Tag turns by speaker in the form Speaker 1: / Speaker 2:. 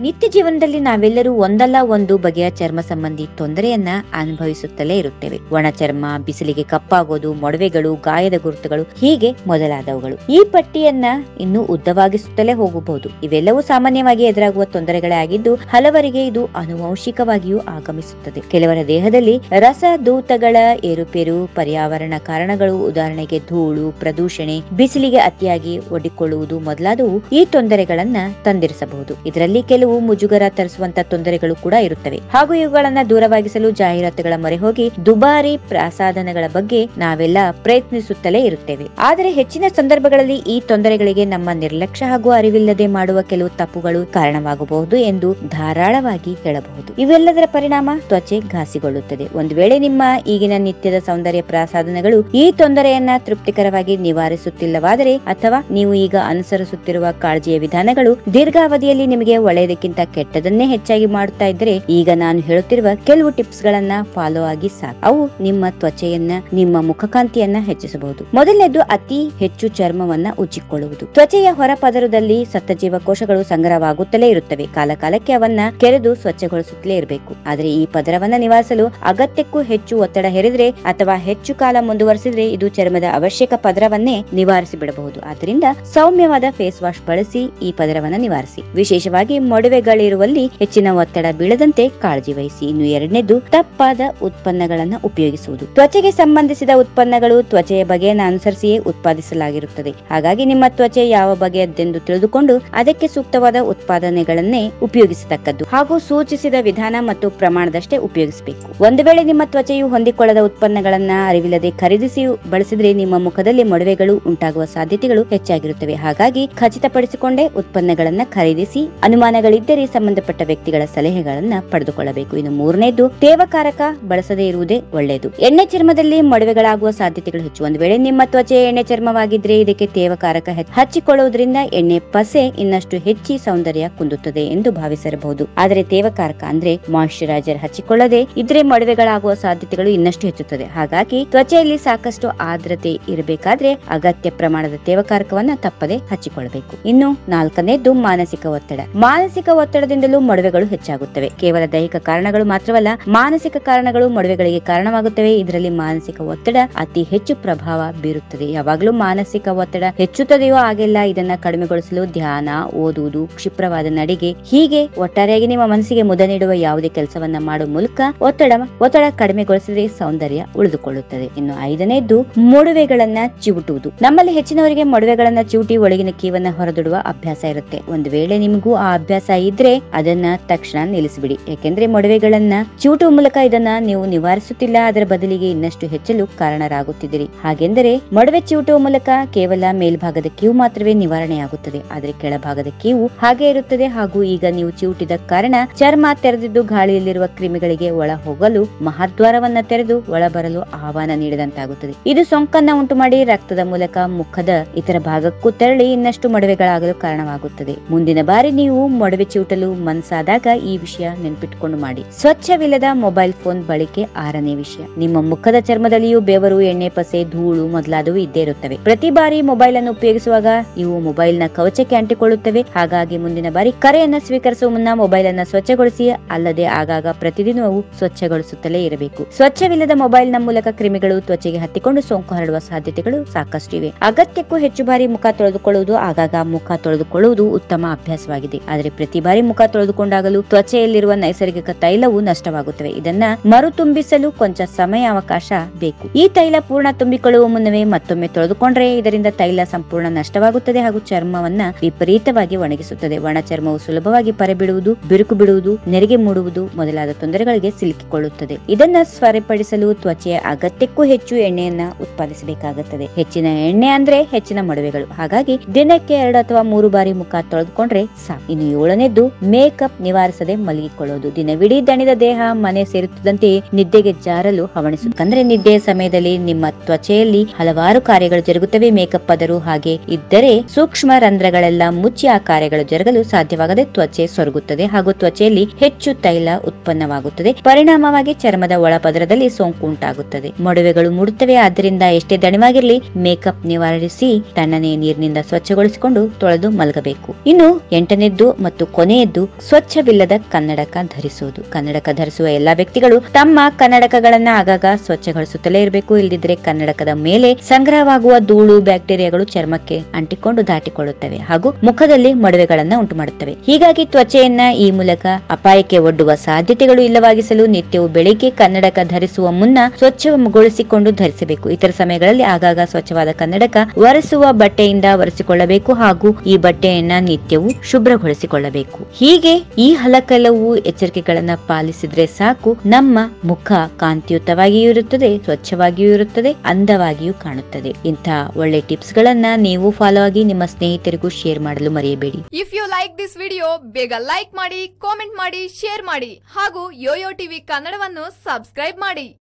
Speaker 1: ನಿತ್ಯ ಜೀವನದಲ್ಲಿ ನಾವೆಲ್ಲರೂ ಒಂದಲ್ಲ ಒಂದು ಬಗೆಯ ಚರ್ಮ ಸಂಬಂಧಿ ತೊಂದರೆಯನ್ನ ಅನುಭವಿಸುತ್ತಲೇ ಇರುತ್ತೇವೆ. ಒಣ ಚರ್ಮ, ಬಿಸಿಲಿಗೆ ಕಪ್ಪಾಗೋದು, ಮೊಡವೆಗಳು, ಗಾಯದ ಗುರುತುಗಳು ಹೀಗೆ ಮೊದಲಾದವುಗಳು. ಈ ಪಟ್ಟಿಯನ್ನ ಇನ್ನೂ ಉದ್ದವಾಗಿಸುತ್ತಲೇ ಹೋಗಬಹುದು. ಇವೆಲ್ಲವೂ ಸಾಮಾನ್ಯವಾಗಿ ಎದುರಾಗುವ ತೊಂದರೆಗಳೇ ಆಗಿದ್ದು, ಹಲವರಿಗೆ ಇದು ಅನುವಂಶಿಕವಾಗಿಯೂ ಆಗಮಿಸುತ್ತದೆ. ಕೆಲವರ ದೇಹದಲ್ಲಿ ರಸದೂತಗಳ ಏರುಪೇರು, ಪರ್ಯಾವರಣ ಕಾರಣಗಳು, ಉದಾಹರಣೆಗೆ ಧೂಳು, ಪ್ರದೂಷಣೆ, ಬಿಸಿಲಿಗೆ ಅತಿಯಾಗಿ ಒಡ್ಡಿಕೊಳ್ಳುವುದು ಮೊದಲಾದವು ಈ ತೊಂದರೆಗಳನ್ನ ತಂದಿರಿಸಬಹುದು. ಇದರಲ್ಲಿ ಕೆಲವು ಮುಜುಗರ ತರಿಸುವಂತ ತೊಂದರೆಗಳು ಕೂಡ ಇರುತ್ತವೆ. ಹಾಗೂ ಇವುಗಳನ್ನ ದೂರವಾಗಿಸಲು ಜಾಹೀರಾತುಗಳ ಮೊರೆ ಹೋಗಿ ದುಬಾರಿ ಪ್ರಸಾಧನಗಳ ಬಗ್ಗೆ ನಾವೆಲ್ಲ ಪ್ರಯತ್ನಿಸುತ್ತಲೇ ಇರುತ್ತೇವೆ. ಆದರೆ ಹೆಚ್ಚಿನ ಸಂದರ್ಭಗಳಲ್ಲಿ ಈ ತೊಂದರೆಗಳಿಗೆ ನಮ್ಮ ನಿರ್ಲಕ್ಷ್ಯ ಹಾಗೂ ಅರಿವಿಲ್ಲದೆ ಮಾಡುವ ಕೆಲವು ತಪ್ಪುಗಳು ಕಾರಣವಾಗಬಹುದು ಎಂದು ಧಾರಾಳವಾಗಿ ಹೇಳಬಹುದು. ಇವೆಲ್ಲದರ ಪರಿಣಾಮ ತ್ವಚೆ ಘಾಸಿಗೊಳ್ಳುತ್ತದೆ. ಒಂದು ವೇಳೆ ನಿಮ್ಮ ಈಗಿನ ನಿತ್ಯದ ಸೌಂದರ್ಯ ಪ್ರಸಾಧನಗಳು ಈ ತೊಂದರೆಯನ್ನ ತೃಪ್ತಿಕರವಾಗಿ ನಿವಾರಿಸುತ್ತಿಲ್ಲವಾದರೆ ಅಥವಾ ನೀವು ಈಗ ಅನುಸರಿಸುತ್ತಿರುವ ಕಾಳಜಿಯ ವಿಧಾನಗಳು ದೀರ್ಘಾವಧಿಯಲ್ಲಿ ನಿಮಗೆ ಒಳ್ಳೆಯದಕ್ಕಿಂತ ಕೆಟ್ಟದನ್ನೇ ಹೆಚ್ಚಾಗಿ ಮಾಡ್ತಾ ಇದ್ರೆ ಈಗ ನಾನು ಹೇಳುತ್ತಿರುವ ಕೆಲವು ಟಿಪ್ಸ್ ಗಳನ್ನ ಫಾಲೋ ಆಗಿ ಸಾಕು. ಅವು ನಿಮ್ಮ ತ್ವಚೆಯನ್ನ, ನಿಮ್ಮ ಮುಖಕಾಂತಿಯನ್ನ ಹೆಚ್ಚಿಸಬಹುದು. ಮೊದಲನೇದು ಅತಿ ಹೆಚ್ಚು ಚರ್ಮವನ್ನ ಉಜ್ಜಿಕೊಳ್ಳುವುದು. ತ್ವಚೆಯ ಹೊರ ಪದರದಲ್ಲಿ ಸತ್ತ ಜೀವಕೋಶಗಳು ಸಂಗ್ರಹವಾಗುತ್ತಲೇ ಇರುತ್ತವೆ. ಕಾಲ ಕಾಲಕ್ಕೆ ಅವನ್ನ ಕೆರೆದು ಸ್ವಚ್ಛಗೊಳಿಸುತ್ತಲೇ ಇರಬೇಕು. ಆದರೆ ಈ ಪದರವನ್ನ ನಿವಾರಿಸಲು ಅಗತ್ಯಕ್ಕೂ ಹೆಚ್ಚು ಒತ್ತಡ ಹೇರಿದ್ರೆ ಅಥವಾ ಹೆಚ್ಚು ಕಾಲ ಮುಂದುವರೆಸಿದ್ರೆ ಇದು ಚರ್ಮದ ಅವಶ್ಯಕ ಪದರವನ್ನೇ ನಿವಾರಿಸಿ ಬಿಡಬಹುದು ಆದ್ದರಿಂದ ಸೌಮ್ಯವಾದ ಫೇಸ್ ವಾಶ್ ಬಳಸಿ ಈ ಪದರವನ್ನ ನಿವಾರಿಸಿ. ವಿಶೇಷವಾಗಿ ಮೊಡವೆಗಳಿರುವಲ್ಲಿ ಹೆಚ್ಚಿನ ಒತ್ತಡ ಬೀಳದಂತೆ ಕಾಳಜಿ ವಹಿಸಿ. ಇನ್ನು ಎರಡನೇದು, ತಪ್ಪಾದ ಉತ್ಪನ್ನಗಳನ್ನು ಉಪಯೋಗಿಸುವುದು. ತ್ವಚೆಗೆ ಸಂಬಂಧಿಸಿದ ಉತ್ಪನ್ನಗಳು ತ್ವಚೆಯ ಬಗೆಯನ್ನು ಅನುಸರಿಸಿಯೇ ಉತ್ಪಾದಿಸಲಾಗಿರುತ್ತದೆ. ಹಾಗಾಗಿ ನಿಮ್ಮ ತ್ವಚೆ ಯಾವ ಬಗೆಯದ್ದೆಂದು ತಿಳಿದುಕೊಂಡು ಅದಕ್ಕೆ ಸೂಕ್ತವಾದ ಉತ್ಪಾದನೆಗಳನ್ನೇ ಉಪಯೋಗಿಸತಕ್ಕದ್ದು ಹಾಗೂ ಸೂಚಿಸಿದ ವಿಧಾನ ಮತ್ತು ಪ್ರಮಾಣದಷ್ಟೇ ಉಪಯೋಗಿಸಬೇಕು. ಒಂದು ವೇಳೆ ನಿಮ್ಮ ತ್ವಚೆಯು ಹೊಂದಿಕೊಳ್ಳದ ಉತ್ಪನ್ನಗಳನ್ನ ಅರಿವಿಲ್ಲದೆ ಖರೀದಿಸಿ ಬಳಸಿದ್ರೆ ನಿಮ್ಮ ಮುಖದಲ್ಲಿ ಮೊಡವೆಗಳು ಉಂಟಾಗುವ ಸಾಧ್ಯತೆಗಳು ಹೆಚ್ಚಾಗಿರುತ್ತವೆ. ಹಾಗಾಗಿ ಖಚಿತಪಡಿಸಿಕೊಂಡೇ ಉತ್ಪನ್ನಗಳನ್ನ ಖರೀದಿಸಿ ಅನುಮಾನಗಳಿದ್ದರೆ ಸಂಬಂಧಪಟ್ಟ ವ್ಯಕ್ತಿಗಳ ಸಲಹೆಗಳನ್ನ ಪಡೆದುಕೊಳ್ಳಬೇಕು. ಇನ್ನು ಮೂರನೇದು, ತೇವಕಾರಕ ಬಳಸದೇ ಇರುವುದೇ ಒಳ್ಳೆಯದು. ಎಣ್ಣೆ ಚರ್ಮದಲ್ಲಿ ಮೊಡವೆಗಳಾಗುವ ಸಾಧ್ಯತೆಗಳು ಹೆಚ್ಚು. ಒಂದು ವೇಳೆ ನಿಮ್ಮ ತ್ವಚೆ ಎಣ್ಣೆ ಚರ್ಮವಾಗಿದ್ರೆ ಇದಕ್ಕೆ ತೇವಕಾರಕ ಹೆಚ್ಚು ಹಚ್ಚಿಕೊಳ್ಳುವುದರಿಂದ ಎಣ್ಣೆ ಪಸೆ ಇನ್ನಷ್ಟು ಹೆಚ್ಚಿ ಸೌಂದರ್ಯ ಕುಂದುತ್ತದೆ ಎಂದು ಭಾವಿಸಿರಬಹುದು. ಆದರೆ ತೇವಕಾರಕ ಅಂದ್ರೆ ಮಾಯಿಶ್ಚರೈಸರ್ ಹಚ್ಚಿಕೊಳ್ಳದೆ ಇದ್ರೆ ಮೊಡವೆಗಳಾಗುವ ಸಾಧ್ಯತೆಗಳು ಇನ್ನಷ್ಟು ಹೆಚ್ಚುತ್ತದೆ. ಹಾಗಾಗಿ ತ್ವಚೆಯಲ್ಲಿ ಸಾಕಷ್ಟು ಆರ್ದ್ರತೆ ಇರಬೇಕಾದ್ರೆ ಅಗತ್ಯ ಪ್ರಮಾಣದ ತೇವಕಾರಕವನ್ನ ತಪ್ಪದೆ ಹಚ್ಚಿಕೊಳ್ಳಬೇಕು. ಇನ್ನು ನಾಲ್ಕನೇದು, ಮಾನಸಿಕ ಒತ್ತಡ. ಮಾನಸಿಕ ಒತ್ತಡದಿಂದಲೂ ಮೊಡವೆಗಳು ಹೆಚ್ಚಾಗುತ್ತವೆ. ಕೇವಲ ದೈಹಿಕ ಕಾರಣಗಳು ಮಾತ್ರವಲ್ಲ, ಮಾನಸಿಕ ಕಾರಣಗಳು ಮೊಡವೆಗಳಿಗೆ ಕಾರಣವಾಗುತ್ತವೆ. ಇದರಲ್ಲಿ ಮಾನಸಿಕ ಒತ್ತಡ ಅತಿ ಹೆಚ್ಚು ಪ್ರಭಾವ ಬೀರುತ್ತದೆ. ಯಾವಾಗಲೂ ಮಾನಸಿಕ ಒತ್ತಡ ಹೆಚ್ಚುತ್ತದೆಯೋ ಆಗೆಲ್ಲ ಇದನ್ನ ಕಡಿಮೆಗೊಳಿಸಲು ಧ್ಯಾನ, ಓದುವುದು, ಕ್ಷಿಪ್ರವಾದ ನಡಿಗೆ, ಹೀಗೆ ಒಟ್ಟಾರೆಯಾಗಿ ನಿಮ್ಮ ಮನಸ್ಸಿಗೆ ಮುದ ನೀಡುವ ಯಾವುದೇ ಕೆಲಸವನ್ನ ಮಾಡುವ ಮೂಲಕ ಒತ್ತಡ ಒತ್ತಡ ಕಡಿಮೆಗೊಳಿಸಿದರೆ ಸೌಂದರ್ಯ ಉಳಿದುಕೊಳ್ಳುತ್ತದೆ. ಇನ್ನು ಐದನೇದ್ದು, ಮೊಡವೆಗಳನ್ನ ಚಿವುಟುವುದು. ನಮ್ಮಲ್ಲಿ ಹೆಚ್ಚಿನವರಿಗೆ ಮೊಡವೆಗಳನ್ನ ಚಿವುಟಿ ಒಳಗಿನ ಕೀವನ್ನ ಹೊರದಿಡುವ ಅಭ್ಯಾಸ ಇರುತ್ತೆ. ಒಂದು ವೇಳೆ ನಿಮಗೂ ಆ ಅಭ್ಯಾಸ ಇದ್ರೆ ಅದನ್ನ ತಕ್ಷಣ ನಿಲ್ಲಿಸಿಬಿಡಿ. ಯಾಕೆಂದ್ರೆ ಮೊಡವೆಗಳನ್ನ ಚೂಟು ಮೂಲಕ ಇದನ್ನ ನೀವು ನಿವಾರಿಸುತ್ತಿಲ್ಲ, ಅದರ ಬದಲಿಗೆ ಇನ್ನಷ್ಟು ಹೆಚ್ಚಲು ಕಾರಣರಾಗುತ್ತಿದ್ದೀರಿ. ಹಾಗೆಂದರೆ ಮೊಡವೆ ಚಿವುಟುವ ಮೂಲಕ ಕೇವಲ ಮೇಲ್ಭಾಗದ ಕೀವು ಮಾತ್ರವೇ ನಿವಾರಣೆಯಾಗುತ್ತದೆ. ಆದರೆ ಕೆಳಭಾಗದ ಕೀವು ಹಾಗೆ ಇರುತ್ತದೆ. ಹಾಗೂ ಈಗ ನೀವು ಚಿವುಟಿದ ಕಾರಣ ಚರ್ಮ ತೆರೆದಿದ್ದು ಗಾಳಿಯಲ್ಲಿರುವ ಕ್ರಿಮಿಗಳಿಗೆ ಒಳ ಹೋಗಲು ಮಹಾದ್ವಾರವನ್ನ ತೆರೆದು ಒಳ ಬರಲು ಆಹ್ವಾನ ನೀಡಿದಂತಾಗುತ್ತದೆ. ಇದು ಸೋಂಕನ್ನ ಉಂಟು ಮಾಡಿ ರಕ್ತದ ಮೂಲಕ ಮುಖದ ಇತರ ಭಾಗಕ್ಕೂ ತೆರಳಿ ಇನ್ನಷ್ಟು ಮೊಡವೆಗಳಾಗಲು ಕಾರಣವಾಗುತ್ತದೆ. ಮುಂದಿನ ಬಾರಿ ನೀವು ಮೊಡವೆ ಚಿವುಟಲು ಮನಸ್ಸಾದಾಗ ಈ ವಿಷಯ ನೆನ್ಪಿಟ್ಕೊಂಡು ಮಾಡಿ. ಸ್ವಚ್ಛವಿಲ್ಲದ ಮೊಬೈಲ್ ಫೋನ್ ಬಳಕೆ ಆರನೇ ವಿಷಯ. ನಿಮ್ಮ ಮುಖದ ಚರ್ಮದಲ್ಲಿಯೂ ಬೆವರು, ಎಣ್ಣೆ, ಪಸೆ, ಧೂಳು ಮೊದಲಾದವು ಇದ್ದೇ ಇರುತ್ತವೆ. ಪ್ರತಿ ಬಾರಿ ಮೊಬೈಲ್ ಅನ್ನು ಉಪಯೋಗಿಸುವಾಗ ಇವು ಮೊಬೈಲ್ನ ಕವಚಕ್ಕೆ ಅಂಟಿಕೊಳ್ಳುತ್ತವೆ. ಹಾಗಾಗಿ ಮುಂದಿನ ಬಾರಿ ಕರೆಯನ್ನ ಸ್ವೀಕರಿಸುವ ಮುನ್ನ ಮೊಬೈಲ್ ಅನ್ನ ಸ್ವಚ್ಛಗೊಳಿಸಿ, ಅಲ್ಲದೆ ಆಗಾಗ ಪ್ರತಿದಿನವೂ ಸ್ವಚ್ಛಗೊಳಿಸುತ್ತಲೇ ಇರಬೇಕು. ಸ್ವಚ್ಛವಿಲ್ಲದ ಮೊಬೈಲ್ನ ಮೂಲಕ ಕ್ರಿಮಿಗಳು ತ್ವಚೆಗೆ ಹತ್ತಿಕೊಂಡು ಸೋಂಕು ಹರಡುವ ಸಾಧ್ಯತೆಗಳು ಸಾಕಷ್ಟು ಇವೆ. ಅಗತ್ಯಕ್ಕೂ ಹೆಚ್ಚು ಬಾರಿ ಮುಖ ತೊಳೆದುಕೊಳ್ಳುವುದು, ಆಗಾಗ ಮುಖ ತೊಳೆದುಕೊಳ್ಳುವುದು ಉತ್ತಮ ಅಭ್ಯಾಸವಾಗಿದೆ. ಆದರೆ ಪ್ರತಿ ಬಾರಿ ಮುಖ ತೊಳೆದುಕೊಂಡಾಗಲೂ ತ್ವಚೆಯಲ್ಲಿರುವ ನೈಸರ್ಗಿಕ ತೈಲವು ನಷ್ಟವಾಗುತ್ತವೆ. ಇದನ್ನ ಮರುತುಂಬಿಸಲು ಕೊಂಚ ಸಮಯ ಅವಕಾಶ ಬೇಕು. ಈ ತೈಲ ಪೂರ್ಣ ತುಂಬಿಕೊಳ್ಳುವ ಮುನ್ನವೇ ಮತ್ತೊಮ್ಮೆ ತೊಳೆದುಕೊಂಡ್ರೆ ಇದರಿಂದ ತೈಲ ಸಂಪೂರ್ಣ ನಷ್ಟವಾಗುತ್ತದೆ ಹಾಗೂ ಚರ್ಮವನ್ನ ವಿಪರೀತವಾಗಿ ಒಣಗಿಸುತ್ತದೆ. ಒಣ ಚರ್ಮವು ಸುಲಭವಾಗಿ ಪರೆಬಿಡುವುದು, ಬಿರುಕು ಬಿಡುವುದು, ನೆರಿಗೆ ಮೂಡುವುದು ಮೊದಲಾದ ತೊಂದರೆಗಳಿಗೆ ಸಿಲುಕಿಕೊಳ್ಳುತ್ತದೆ. ಇದನ್ನ ಸರಿಪಡಿಸಲು ತ್ವಚೆಯ ಅಗತ್ಯಕ್ಕೂ ಹೆಚ್ಚು ಎಣ್ಣೆಯನ್ನ ಉತ್ಪಾದಿಸಬೇಕಾಗುತ್ತದೆ. ಹೆಚ್ಚಿನ ಎಣ್ಣೆ ಅಂದ್ರೆ ಹೆಚ್ಚಿನ ಮೊಡವೆಗಳು. ಹಾಗಾಗಿ ದಿನಕ್ಕೆ ಎರಡು ಅಥವಾ ಮೂರು ಬಾರಿ ಮುಖ ತೊಳೆದುಕೊಂಡ್ರೆ ಸಾಕು. ಇನ್ನು ಏಳನೇದ್ದು ಮೇಕಪ್ ನಿವಾರಿಸದೆ ಮಲಗಿಕೊಳ್ಳೋದು. ದಿನವಿಡೀ ದಣಿದ ದೇಹ ಮನೆ ಸೇರುತ್ತಿದ್ದಂತೆ ನಿದ್ದೆಗೆ ಜಾರಲು ಹವಣಿಸುತ್ತೆ ಅಂದ್ರೆ ನಿದ್ದೆಯ ಸಮಯದಲ್ಲಿ ನಿಮ್ಮ ತ್ವಚೆಯಲ್ಲಿ ಹಲವಾರು ಕಾರ್ಯಗಳು ಜರುಗುತ್ತವೆ. ಮೇಕಪ್ ಆದರೂ ಹಾಗೆ ಇದ್ದರೆ ಸೂಕ್ಷ್ಮ ರಂಧ್ರಗಳೆಲ್ಲ ಮುಚ್ಚಿ ಆ ಕಾರ್ಯಗಳು ಜರುಗಲು ಸಾಧ್ಯವಾಗದೆ ತ್ವಚೆ ಸೊರಗುತ್ತದೆ ಹಾಗೂ ತ್ವಚೆಯಲ್ಲಿ ಹೆಚ್ಚು ತೈಲ ಉತ್ಪನ್ನವಾಗುತ್ತದೆ. ಪರಿಣಾಮವಾಗಿ ಚರ್ಮದ ಒಳಪದರದಲ್ಲಿ ಸೋಂಕು ಉಂಟಾಗುತ್ತದೆ. ಮೊಡವೆಗಳು ಮೂಡುತ್ತವೆ. ಆದ್ದರಿಂದ ಎಷ್ಟೇ ದಣಿವಾಗಿರಲಿ ಮೇಕಪ್ ನಿವಾರಿಸಿ ತಣ್ಣನೆಯ ನೀರಿನಿಂದ ಸ್ವಚ್ಛಗೊಳಿಸಿಕೊಂಡು ತೊಳೆದು ಮಲಗಬೇಕು. ಇನ್ನು ಎಂಟನೇದ್ದು ಮತ್ತು ಕೊನೆಯದ್ದು ಸ್ವಚ್ಛವಿಲ್ಲದ ಕನ್ನಡಕ ಧರಿಸುವುದು. ಕನ್ನಡಕ ಧರಿಸುವ ಎಲ್ಲಾ ವ್ಯಕ್ತಿಗಳು ತಮ್ಮ ಕನ್ನಡಕಗಳನ್ನ ಆಗಾಗ ಸ್ವಚ್ಛಗೊಳಿಸುತ್ತಲೇ ಇರಬೇಕು. ಇಲ್ಲದಿದ್ರೆ ಕನ್ನಡಕದ ಮೇಲೆ ಸಂಗ್ರಹವಾಗುವ ಧೂಳು, ಬ್ಯಾಕ್ಟೀರಿಯಾಗಳು ಚರ್ಮಕ್ಕೆ ಅಂಟಿಕೊಂಡು ದಾಟಿಕೊಳ್ಳುತ್ತವೆ ಹಾಗೂ ಮುಖದಲ್ಲಿ ಮಡುವೆಗಳನ್ನ ಉಂಟು ಮಾಡುತ್ತವೆ ಹೀಗಾಗಿ ತ್ವಚೆಯನ್ನ ಈ ಮೂಲಕ ಅಪಾಯಕ್ಕೆ ಒಡ್ಡುವ ಸಾಧ್ಯತೆಗಳು ಇಲ್ಲವಾಗಿಸಲು ನಿತ್ಯವೂ ಬೆಳಿಗ್ಗೆ ಕನ್ನಡಕ ಧರಿಸುವ ಮುನ್ನ ಸ್ವಚ್ಛಗೊಳಿಸಿಕೊಂಡು ಧರಿಸಬೇಕು. ಇತರ ಸಮಯಗಳಲ್ಲಿ ಆಗಾಗ ಸ್ವಚ್ಛವಾದ ಕನ್ನಡಕ ಒರೆಸುವ ಬಟ್ಟೆಯಿಂದ ಒರೆಸಿಕೊಳ್ಳಬೇಕು ಹಾಗೂ ಈ ಬಟ್ಟೆಯನ್ನ ನಿತ್ಯವೂ ಶುಭ್ರಗೊಳಿಸಿಕೊಳ್ಳಬೇಕು. ಹೀಗೆ ಈ ಹಲಕಲವು ಎಚ್ಚರಿಕೆಗಳನ್ನ ಪಾಲಿಸಿದ್ರೆ ಸಾಕು. ನಮ್ಮ ಮುಖ ಕಾಂತಿಯುತವಾಗಿಯೂ ಇರುತ್ತದೆ, ಸ್ವಚ್ಛವಾಗಿಯೂ ಇರುತ್ತದೆ, ಅಂದವಾಗಿಯೂ ಕಾಣುತ್ತದೆ. ಇಂತಹ ಒಳ್ಳೆ ಟಿಪ್ಸ್ ಗಳನ್ನ ನೀವು ಫಾಲೋ ಆಗಿ ನಿಮ್ಮ ಸ್ನೇಹಿತರಿಗೂ ಶೇರ್ ಮಾಡಲು ಮರೆಯಬೇಡಿ.
Speaker 2: If you like this video ಬೇಗ ಲೈಕ್ ಮಾಡಿ ಕಾಮೆಂಟ್ ಮಾಡಿ ಶೇರ್ ಮಾಡಿ. ಹಾಗೂ ಯೋಯೋ ಟಿವಿ ಕನ್ನಡವನ್ನು ಸಬ್ಸ್ಕ್ರೈಬ್ ಮಾಡಿ.